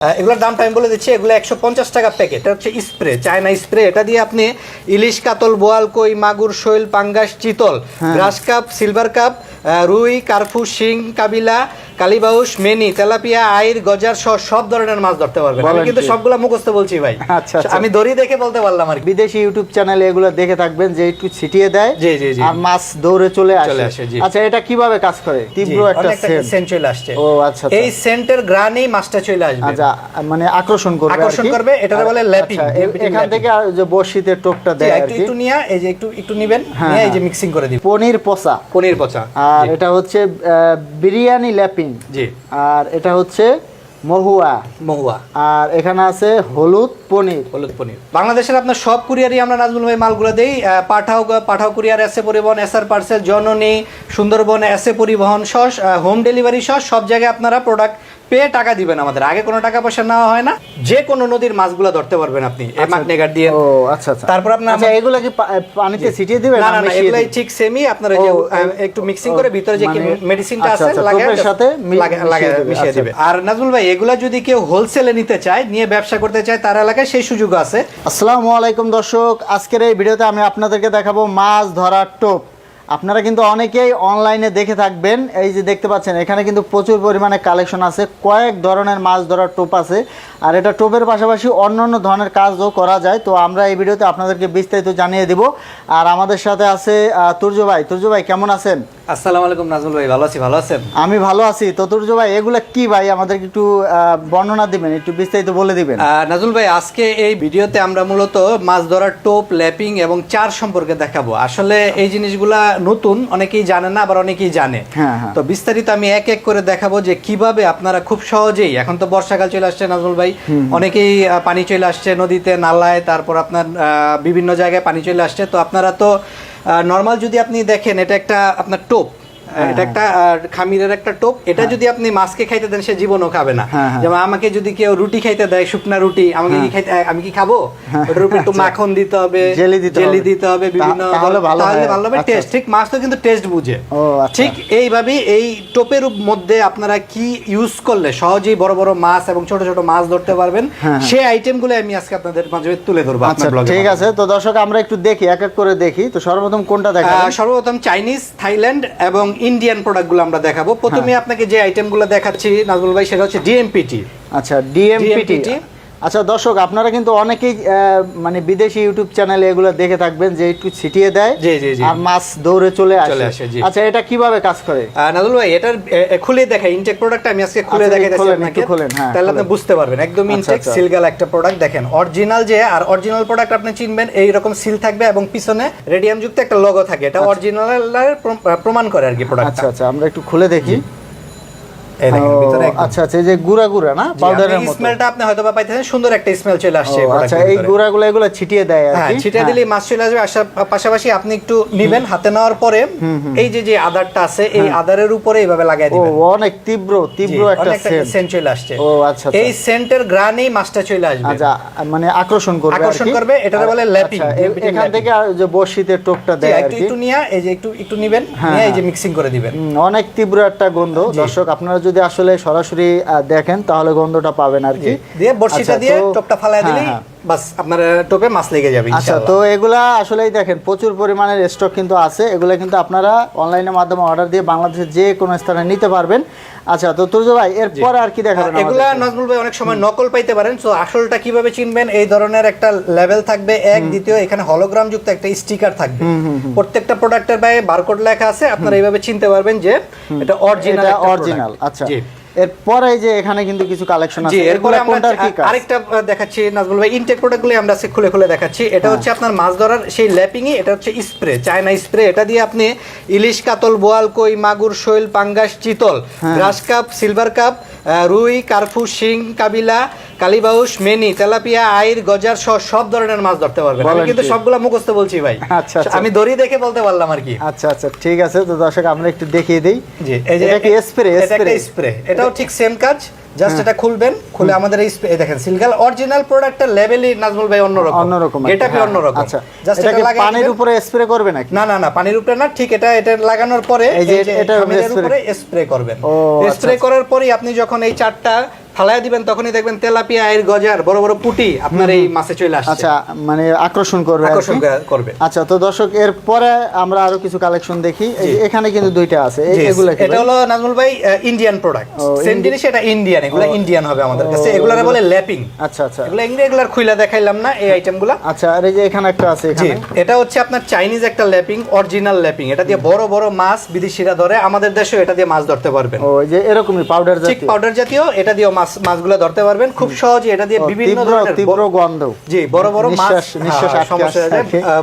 এগুলোর দামটা আমি বলে দিচ্ছি এগুলো একশো পঞ্চাশ টাকা প্যাকেট এটা হচ্ছে স্প্রে চায়না স্প্রে এটা দিয়ে আপনি ইলিশ কাতল বোয়াল কই মাগুর শৈল পাঙ্গাস চিতল গ্রাস কাপ সিলভার কাপ রুই কার্ফু শিং কাবিলা কালিবাউস মেনি তেলাপিয়া আইর গজার সহ সব ধরনের মাছ ধরতে পারবেন। আমি কিন্তু? সবগুলা মুখস্থ বলছি ভাই। আচ্ছা, আচ্ছা। আমি দড়ি দেখে বলতে পারলাম আর বিদেশি ইউটিউব চ্যানেলে এগুলো দেখে থাকবেন যে একটু ছিটিয়ে দেয় জি, জি, জি। আর মাছ দৌড়ে চলে আসে। আচ্ছা এটা কীভাবে কাজ করে? তীব্র একটা সেন্ট চলে আসছে। ও, আচ্ছা, আচ্ছা। এই সেন্টের গ্রানেই মাছটা চলে আসবে। আচ্ছা মানে আকর্ষণ করবে আকর্ষণ করবে, এটাকে বলে আচ্ছা, lapping, এখান থেকে যে বর্ষিতে টোপটা দেয় একটু একটু নিয়ে এই যে একটু একটু নিবেন হ্যাঁ, নিয়ে এই যে হ্যাঁ। মিক্সিং করে দিবেন। পনির পচা। পনির পচা। আর এটা হচ্ছে বিরিয়ানি ল্যাপিং। জি। আর এটা হচ্ছে মহুয়া। মহুয়া। আর এখানে আছে হলুদ পনির। হলুদ পনির। বাংলাদেশের আপনার সব কুরিয়ারই আমরা নাজমুল ভাই মালগুলো দেই। পাঠাও পাঠাও কুরিয়ার এসে পরিবহন এসআর পার্সেল জননী সুন্দরবন এসে পরিবহন সহ হোম ডেলিভারি সহ সব জায়গায় আপনারা প্রোডাক্ট পেয়ে টাকা দিবেন আমাদের। আগে কোনো টাকা পয়সা নেওয়া হয় না যে কোনো নদীর মাছগুলো ধরতে পারবেন আপনি নেগার দিয়ে। ও আচ্ছা আচ্ছা। তারপর আপনার আচ্ছা এগুলো কি পানিতে ছিটিয়ে দিবেন না না এগুলাই ঠিক সেমই আপনারা যে একটু মিক্সিং করে ভিতরে যে মানে- মেডিসিনটা আচ্ছা, আছে আচ্ছা, লাগায় সাথে মিশিয়ে আচ্ছা। আর নাজমুল ভাই এগুলা যদি কেউ হোলসেলে নিতে চায় নিয়ে ব্যবসা করতে চায় তার এলাকায় সেই সুযোগ আছে। আসসালামু আলাইকুম দর্শক আজকের এই ভিডিওতে আমি আপনাদেরকে দেখাবো মাছ ধরার টোপ। আপনারা কিন্তু অনেকেই অনলাইনে দেখে থাকবেন। এই যে দেখতে পাচ্ছেন এখানে কিন্তু প্রচুর পরিমাণে কালেকশন আছে। কয়েক ধরনের মাছ ধরার টোপ আছে। আর এটা টোপের পাশাপাশি অন্য অন্য ধরনের কাজও করা যায়। তো আমরা এই ভিডিওতে আপনাদেরকে বিস্তারিত জানিয়ে দিব। আর আমাদের সাথে আছে তুর্য ভাই। তুর্য ভাই কেমন আছেন? আসসালামু আলাইকুম নাজমুল ভাই। ভালো আছি ভালো আছেন? আমি ভালো আছি। তো তুর্য ভাই এগুলা কি ভাই? আমাদেরকে একটু বর্ণনা দিবেন একটু বিস্তারিত বলে দিবেন। নাজমুল ভাই আজকে এই ভিডিওতে আমরা মূলত মাছ ধরার টোপ ল্যাপিং এবং চার সম্পর্কে দেখাবো। আসলে এই জিনিসগুলা নতুন অনেকেই জানে না আবার অনেকেই জানে। হ্যাঁ, হ্যাঁ। তো বিস্তারিত আমি এক এক করে দেখাবো যে কীভাবে আপনারা খুব সহজেই এখন তো বর্ষাকাল চলে আসছে নাজমুল ভাই অনেকেই পানি চলে আসছে নদীতে নালায় তারপর আপনার আহ, বিভিন্ন জায়গায় পানি চলে আসছে। তো আপনারা তো নর্মাল যদি আপনি দেখেন এটা একটা আপনার টোপ। এটা একটা খামিরের একটা টোপ এটা যদি আপনি মাছকে খাইতে দেন সে জীবনও খাবে না। হ্যাঁ, হ্যাঁ। যেমন আমাকে যদি কেউ রুটি খাইতে দেয় শুকনা রুটি আমাকে কি খাইতে আমি কি খাব? ওটার উপর একটু মাখন দিতে হবে জেলি দিতে জেলি দিতে হবে বিভিন্ন তাহলে ভালো হবে। আচ্ছা, টেস্ট ঠিক মাছ তো কিন্তু টেস্ট বুঝে। আচ্ছা। ঠিক এইভাবেই এই টোপের মধ্যে আপনারা কি ইউজ করলে সহজেই বড় বড় মাছ এবং ছোট ছোট মাছ ধরতে পারবেন হ্যাঁ, সেই আইটেমগুলো আমি আজকে আপনাদের মাঝে তুলে ধরবো আচ্ছা ঠিক আছে। তো দর্শক আমরা একটু দেখি এক এক করে দেখি। তো সর্বপ্রথম কোনটা আহ, সর্বপ্রথম চাইনিজ থাইল্যান্ড এবং ইন্ডিয়ান প্রোডাক্টগুলো আমরা দেখাবো প্রথমে হ্যাঁ। আপনাকে যে আইটেমগুলো দেখাচ্ছি নাজমুল ভাই সেটা হচ্ছে ডিএমপিটি আচ্ছা ডিএমপিটি আচ্ছা দর্শক আপনারা কিন্তু অনেকেই মানে বিদেশি ইউটিউব চ্যানেলে এগুলো দেখে থাকবেন যে একটু ছিটিয়ে দেয়। আর মাছ দৌড়ে চলে আসে। আচ্ছা এটা কীভাবে কাজ করে? নাজুল ভাই এটার খুলে দেখাই। ইনটেক প্রোডাক্ট আমি আজকে খুলে আচ্ছা, দেখাইতেছি খোলেন, আপনাকে। একটু খোলেন, হ্যাঁ, তাহলে আপনি বুঝতে পারবেন। একদম আচ্ছা, ইনটেক আচ্ছা। সিলগাল একটা প্রোডাক্ট দেখেন অরিজিনাল যে আর অরিজিনাল প্রোডাক্ট আপনি চিনবেন এই রকম সিল থাকবে এবং পিছনে রেডিয়াম যুক্ত একটা লোগো থাকে। এটা অরিজিনালের প্রমাণ করে আর কি প্রোডাক্ট আচ্ছা আচ্ছা আমরা একটু খুলে দেখি এই দেখেন ও, ভিতরে একদম। আচ্ছা আচ্ছা এই যে গুড়া গুড়া না? পাউডারের মতো। স্মেলটা আপনি হয়তো বা পাইতেছেন সুন্দর একটা স্মেল চলে আসছে আচ্ছা এই গুড়াগুলো এগুলো ছিটিয়ে দেয় আর হ্যাঁ কি। দিলে মাছ চলে আসবে পাশাপাশি আপনি একটু নিবেন হাতে নেওয়ার পরে এই যে যে আদারটা আছে এই আদারের উপরে এইভাবে লাগাই ও অনেক তীব্র তীব্র একটা সেন্ট সেন্ট চলে আসছে। ও, আচ্ছা, আচ্ছা। এই সেন্টের গ্রানেই মাছটা চলে আসবে। আচ্ছা মানে আকর্ষণ করবে আকর্ষণ করবে, এটাকে বলে এখান থেকে আর যে বর্ষিতে টোপটা দেয় আর একটু নিয়ে এই যে একটু একটু নিবেন হ্যাঁ, নিয়ে এই যে হ্যাঁ। মিক্সিং করে দিবেন। অনেক তীব্র একটা গন্ধ। দর্শক আপনারা যদি আসলে সরাসরি দেখেন তাহলে গন্ধটা পাবেন আর কি। দিয়ে বড়শিটা আচ্ছা, দিয়ে টপটা ফালায় হ্যাঁ, দিলেই হ্যাঁ। বাস আপনার টোপে মাছ লেগে যাবে আচ্ছা তো এগুলা আসলেই দেখেন প্রচুর পরিমাণের স্টক কিন্তু আছে। এগুলা কিন্তু আপনারা অনলাইনের মাধ্যমে অর্ডার দিয়ে বাংলাদেশের যে কোনো স্থানে নিতে পারবেন। আচ্ছা তো তুর্য ভাই এরপর আর কি দেখাবেন এগুলা নাজমুল ভাই অনেক সময় নকল পাইতে পারেন সো আসলটা কীভাবে চিনবেন? এই ধরনের একটা লেভেল থাকবে এক দ্বিতীয় এখানে হলোগ্রাম যুক্ত একটা স্টিকার থাকবে। প্রত্যেকটা প্রোডাক্টের বাইরে বারকোড লেখা আছে আপনারা এইভাবে চিনতে পারবেন যে এটা অরিজিনাল অরিজিনাল আচ্ছা। এরপরে যে এখানে কিন্তু কিছু কালেকশন আছে এরপরে আমরা আরেকটা দেখাচ্ছি নাজমুল ভাই ইনটেক প্রোডাক্টগুলো আমরা খুলে খুলে দেখাচ্ছি এটা হ্যাঁ। হচ্ছে আপনার মাছ ধরার সেই ল্যাপিংই এটা হচ্ছে স্প্রে চায়না স্প্রে এটা দিয়ে আপনি ইলিশ কাতল বোয়াল কই মাগুর শৈল পাঙ্গাস চিতল হ্যাঁ। গ্রাস কাপ সিলভার কাপ রুই কার্ফু শিং কাবিলা কালিবাউস মেনি তেলাপিয়া আইর গজার সহ সব ধরনের মাছ ধরতে পারবেন। আমি কিন্তু? সবগুলা মুখস্থ বলছি ভাই। আচ্ছা, আচ্ছা। আমি দড়ি দেখে বলতে পারলাম আর কি। আচ্ছা আচ্ছা ঠিক আছে। তো দর্শক আমরা একটু দেখিয়ে দিই। জি এই যে এটা কি স্প্রে এটা স্প্রে এটাও ঠিক সেম কাজ। জাস্ট এটা খুলবেন খুলে আমাদের এই দেখেন সিলগাল অরিজিনাল প্রোডাক্টের লেভেলই নাজমুল ভাই অন্যরকম। অন্যরকম এটা কি অন্যরকম? আচ্ছা জাস্ট এটা লাগাই পানির উপরে স্প্রে করবে নাকি? না না না পানির উপরে না ঠিক এটা এটা লাগানোর পরে এই যে এটা উপরে স্প্রে করবেন। আচ্ছা, স্প্রে আচ্ছা। করার পরেই আপনি যখন এই চারটা ফালায় দিবেন তখনই দেখবেন তেলাপিয়া এর গজার বড় বড় পুটি আপনার এই মাছে চলে আসছে। আচ্ছা মানে আকর্ষণ করবে আকর্ষণ করবে। আচ্ছা তো দর্শক এর পরে আমরা আরও কিছু কালেকশন দেখি। এখানে কিন্তু দুইটা আছে। এগুলা কি এটা হলো নাজমুল ভাই ইন্ডিয়ান প্রোডাক্ট সেম জিনিস এটা ইন্ডিয়ান এগুলো ইন্ডিয়ান হবে আমাদের কাছে। ও, এগুলো এগুলো- বলে ল্যাপিং আচ্ছা আচ্ছা। এগুলো রেগুলার খুইলা দেখাইলাম না এই আইটেমগুলো আচ্ছা আর এই যে এখানে একটা আছে এখানে। এটা হচ্ছে আপনার চাইনিজ একটা ল্যাপিং অরিজিনাল ল্যাপিং এটা দিয়ে বড় বড় মাছ বিদেশিরা ধরে আমাদের দেশেও এটা দিয়ে মাছ ধরতে পারবেন। ও এই যে এরকমই পাউডার জাতীয়। পাউডার জাতীয় এটা দিয়ে মাছ মাছগুলো ধরতে পারবেন। খুব সহজে এটা দিয়ে বিভিন্ন ধরনের তীব্র গন্ধ। জি বড় বড় মাছ নিঃশ্বাস- হ্যাঁ, সমস্যা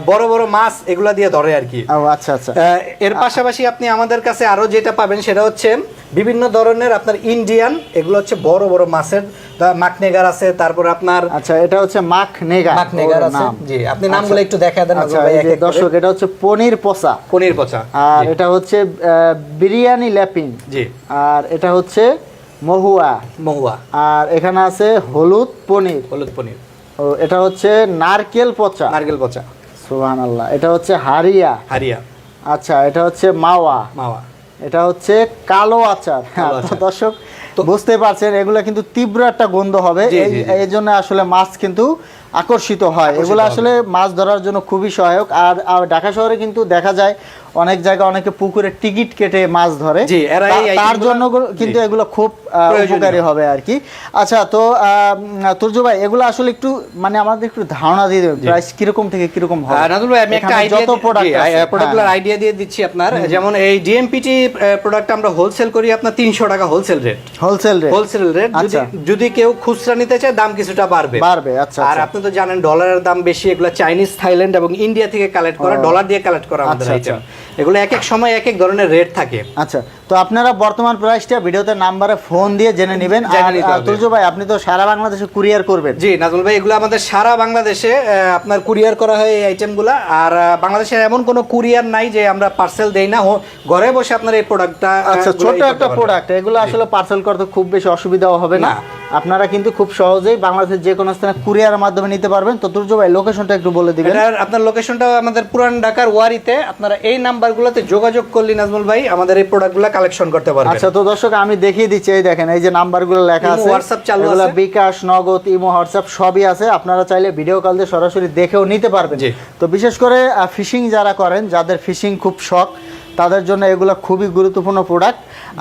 বড় বড় মাছ এগুলা দিয়ে ধরে আর কি। ও আচ্ছা আচ্ছা। এর পাশাপাশি আপনি আমাদের কাছে আরও যেটা পাবেন সেটা হচ্ছে বিভিন্ন ধরনের আপনার ইন্ডিয়ান এগুলো হচ্ছে বড় বড় মাছের মাকনেগার আছে তারপর আপনার আচ্ছা এটা হচ্ছে মাকনেগার ওর আছে। জি আপনি নামগুলো একটু দেখা দেন আচ্ছা দর্শক এটা হচ্ছে পনির পোসা পনির পচা। আর এটা হচ্ছে আহ, বিরিয়ানি ল্যাপিং। জি। আর এটা হচ্ছে মহুয়া। মহুয়া। আর এখানে আছে হলুদ পনির। হলুদ পনির। ও এটা হচ্ছে নারকেল পচা। নারকেল পচা। সুবহান আল্লাহ এটা হচ্ছে হারিয়া। হারিয়া। আচ্ছা এটা হচ্ছে মাওয়া। মাওয়া। এটা হচ্ছে কালো আচার। দর্শক বুঝতে পারছেন এগুলো কিন্তু তীব্র একটা গন্ধ হবে। এই জন্য আসলে মাছ কিন্তু আকর্ষিত হয়। এগুলো আসলে মাছ ধরার জন্য খুবই সহায়ক। আর ঢাকা শহরে কিন্তু দেখা যায় অনেক জায়গায় অনেকে পুকুরে টিকিট কেটে মাছ ধরে। তার জন্য কিন্তু এগুলো খুব উপকারী হবে আর কি। আচ্ছা তো তুর্য ভাই এগুলো আসলে একটু মানে আমাদের একটু ধারণা দিয়ে দেবেন প্রাইস কীরকম থেকে কীরকম হবে? আহ, ভাই আমি একটা আইডিয়া যত প্রোডাক্ট প্রোডাক্টগুলোর আইডিয়া দিয়ে দিচ্ছি আপনার। যেমন এই ডিএমপিটি প্রোডাক্ট আমরা হোলসেল করি আপনার তিনশো টাকা wholesale rate wholesale rate wholesale rate যদি আচ্ছা। যদি কেউ খুচরা নিতে চায় দাম কিছুটা বাড়বে। বাড়বে আচ্ছা আর আচ্ছা। আপনি তো জানেন ডলারের দাম বেশি এগুলো চাইনিজ থাইল্যান্ড এবং ইন্ডিয়া থেকে কালেক্ট করা ডলার দিয়ে কালেক্ট করা আমাদের আচ্ছা, আইটেম এগুলো এক এক সময় এক এক ধরনের রেট থাকে। আচ্ছা তো আপনারা বর্তমান প্রাইসটা ভিডিওতে নাম্বারে ফোন দিয়ে জেনে নেবেন। তুর্য ভাই আপনি তো সারা বাংলাদেশে কুরিয়ার করবেন। জি নাজমুল ভাই এগুলো আমাদের সারা বাংলাদেশে আপনার কুরিয়ার করা হয় এই আইটেমগুলো আর বাংলাদেশের এমন কোনো কুরিয়ার নাই যে আমরা পার্সেল দেই না। ঘরে বসে আপনার এই প্রোডাক্টটা আচ্ছা ছোট একটা প্রোডাক্ট এগুলো আসলে পার্সেল করতে খুব বেশি অসুবিধাও হবে না। আপনারা কিন্তু খুব সহজেই বাংলাদেশের যে কোনো স্থানে কুরিয়ার মাধ্যমে নিতে পারবেন। তো তুর্য ভাই লোকেশনটা একটু বলে দিবেন। এটার আপনার লোকেশনটা আমাদের পুরান ঢাকার ওয়ারিতে। আপনারা এই নাম্বারগুলোতে যোগাযোগ করলে নাজমুল ভাই আমাদের এই প্রোডাক্টগুলো কালেকশন করতে পারবেন। আচ্ছা তো দর্শক আমি দেখিয়ে দিচ্ছি এই দেখেন এই যে নাম্বারগুলো লেখা আছে। হোয়াটসঅ্যাপ চালু আছে। বিকাশ নগদ ইমো হোয়াটসঅ্যাপ সবই আছে। আপনারা চাইলে ভিডিও কল দিয়ে সরাসরি দেখেও নিতে পারবেন। তো বিশেষ করে ফিশিং যারা করেন যাদের ফিশিং খুব শখ তাদের জন্য এগুলো খুবই গুরুত্বপূর্ণ প্রোডাক্ট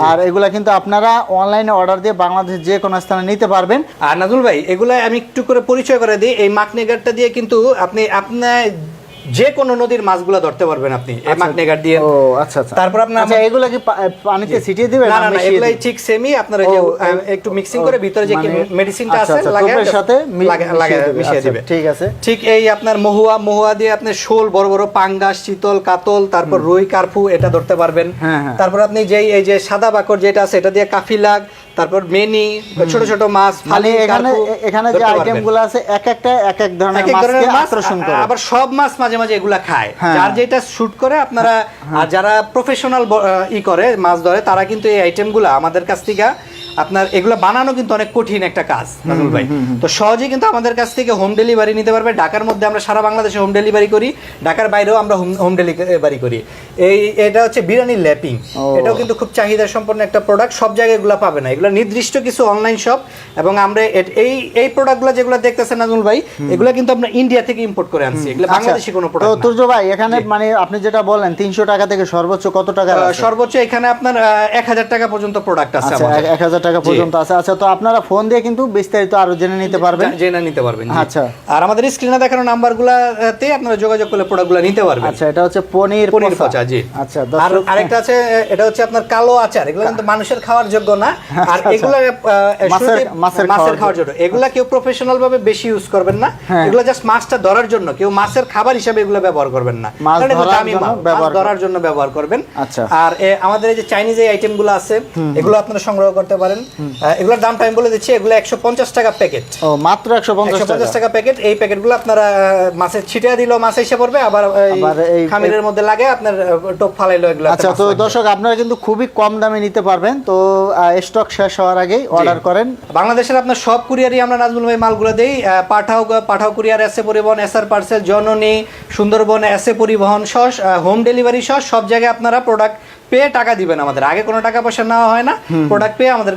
আর এগুলা কিন্তু আপনারা অনলাইনে অর্ডার দিয়ে বাংলাদেশ যে কোনো স্থানে নিতে পারবেন। আর নাজুল ভাই এগুলো আমি একটু করে পরিচয় করে দিই। এই মাকনেগারটা দিয়ে কিন্তু আপনি আপনার যে কোনো নদীর মাছগুলো ধরতে পারবেন আপনি। এই মাকনেগার দিয়ে। ও আচ্ছা আচ্ছা। তারপর আপনার আচ্ছা এগুলা কি পানিতে ছিটিয়ে দিবেন না না এগুলাই ঠিক সেমই আপনার যে একটু মিক্সিং করে ভিতরে যে মানে- মেডিসিনটা আচ্ছা, আছে আচ্ছা, লাগায় সাথে মি- লাগা- মিশিয়ে লাগা- দিবে। মিশিয়ে আচ্ছা, দিবে ঠিক আছে। ঠিক এই আপনার মহুয়া মহুয়া দিয়ে আপনি শোল বড় বড় পাঙ্গাস চিতল কাতল তারপর রুই কার্পু এটা ধরতে পারবেন। হ্যাঁ, হ্যাঁ। তারপর আপনি যেই এই যে সাদা বাকর যেটা আছে এটা দিয়ে কাফিলাগ তারপর মেনি ছোট ছোট মাছ মানে এখানে এখানে যে আইটেমগুলো আছে এক একটা এক এক ধরনের মাছকে মাছ আকর্ষণ করে। আবার সব মাছ মাঝে মাঝে এগুলা খায়। হ্যাঁ। যার যেটা শুট করে আপনারা আর যারা প্রফেশনাল ই করে মাছ ধরে তারা কিন্তু এই আইটেমগুলো আমাদের কাছ থেকে আপনার এগুলো বানানো কিন্তু অনেক কঠিন একটা কাজ ভাই। তো সহজেই কিন্তু আমাদের কাছ থেকে হোম ডেলিভারি নিতে পারবে। ঢাকার মধ্যে আমরা সারা বাংলাদেশে হোম ডেলিভারি করি ঢাকার বাইরেও আমরা হোম ডেলিভারি করি। এই এটা হচ্ছে বিরিয়ানি ল্যাপিং। এটাও কিন্তু খুব চাহিদা সম্পন্ন একটা প্রোডাক্ট সব জায়গায় এগুলো পাবে না। এগুলো নির্দিষ্ট কিছু অনলাইন শপ এবং আমরা এই এই প্রোডাক্টগুলো যেগুলো দেখতেছেন নাজুল ভাই এগুলো কিন্তু আমরা ইন্ডিয়া থেকে ইম্পোর্ট করে আনছি। এগুলো আচ্ছা, বাংলাদেশি কোনো তো প্রোডাক্ট তুর্য ভাই এখানে মানে আপনি যেটা বলেন তিনশো টাকা থেকে সর্বোচ্চ কত টাকা সর্বোচ্চ এখানে আপনার এক হাজার টাকা পর্যন্ত প্রোডাক্ট আছে আচ্ছা এক হাজার টাকা পর্যন্ত আছে। আচ্ছা তো আপনারা ফোন দিয়ে কিন্তু বিস্তারিত আরও জেনে নিতে পারবেন। জেনে নিতে পারবেন আচ্ছা। আর আমাদের স্ক্রিনে দেখানো নাম্বারগুলোতে আপনারা যোগাযোগ করলে প্রোডাক্টগুলো নিতে পারবেন। আচ্ছা এটা হচ্ছে পনির পনির পচা। জি। আচ্ছা আর আরেকটা আছে এটা হচ্ছে আপনার কালো আচার। এগুলো কিন্তু মানুষের খাওয়ার যোগ্য না। আর আচ্ছা। এগুলো মাছের- মাছের মাছের খাওয়ার জন্য। এগুলা কেউ প্রফেশনাল ভাবে বেশি ইউজ করবেন না। হ্যাঁ। এগুলো জাস্ট মাছটা ধরার জন্য। কেউ মাছের খাবার হিসাবে এগুলো ব্যবহার করবেন না। মাছ ধরার জন্য মাছ, মাছ ব্যবহার ধরার জন্য ব্যবহার করবেন। আচ্ছা। আর আমাদের এই যে চাইনিজ এই আইটেমগুলো আছে এগুলো আপনারা সংগ্রহ করতে পারেন। আহ, এগুলোর দামটা আমি বলে দিচ্ছি এগুলো একশো পঞ্চাশ টাকা প্যাকেট। ও মাত্র একশো পঞ্চাশ টাকা? প্যাকেট। এই প্যাকেটগুলো আপনারা মাছের ছিটিয়ে দিলেও মাছ এসে পড়বে আবার খামিরের মধ্যে লাগে আপনার টোপ ফালাইলো এগুলো আচ্ছা তো দর্শক আপনারা কিন্তু খুবই কম দামে নিতে পারবেন। তো স্টক শেষ হওয়ার আগেই অর্ডার করেন। বাংলাদেশের আপনার সব কুরিয়ারই আমরা নাজমুল ভাই মালগুলো দেই। পাঠাও পাঠাও কুরিয়ার এসে পরিবহন এসআর পার্সেল জননী সুন্দরবন এসে পরিবহন সহ হোম ডেলিভারি সহ সব জায়গায় আপনারা প্রোডাক্ট পেয়ে টাকা দিবেন আমাদের। আগে কোনো টাকা পয়সা নেওয়া হয় না। প্রোডাক্ট পেয়ে আমাদের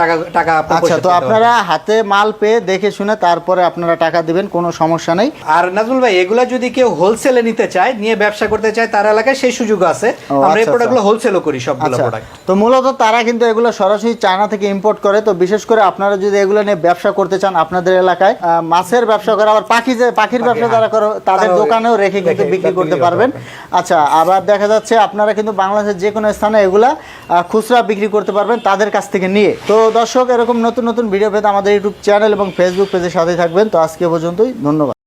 টাকা টাকা আচ্ছা তো আপনারা হাতে মাল পেয়ে দেখে শুনে তারপরে আপনারা টাকা দিবেন কোনো সমস্যা নেই। আর নাজমুল ভাই এগুলা যদি কেউ হোলসেলে নিতে চায় নিয়ে ব্যবসা করতে চায় তার এলাকায় সেই সুযোগ আছে। আমরা এই আচ্ছা, প্রোডাক্টগুলো হোলসেলও করি সবগুলো আচ্ছা। প্রোডাক্ট তো মূলত তারা কিন্তু এগুলো সরাসরি চায়না থেকে ইম্পোর্ট করে তো বিশেষ করে আপনারা যদি এগুলো নিয়ে ব্যবসা করতে চান আপনাদের এলাকায় মাছের ব্যবসা করে আবার পাখি যে পাখির ব্যবসা হ্যাঁ। যারা করে তাদের দোকানেও রেখে কিন্তু বিক্রি করতে পারবেন। আচ্ছা আবার দেখা যাচ্ছে আপনারা কিন্তু বাংলাদেশের যে কোনো স্থানে এগুলা খুচরা বিক্রি করতে পারবেন তাদের কাছ থেকে নিয়ে তো দর্শক, এরকম নতুন নতুন ভিডিও পেতে আমাদের ইউটিউব চ্যানেল এবং ফেসবুক পেজের সাথে থাকবেন। তো আজকে পর্যন্তই, ধন্যবাদ।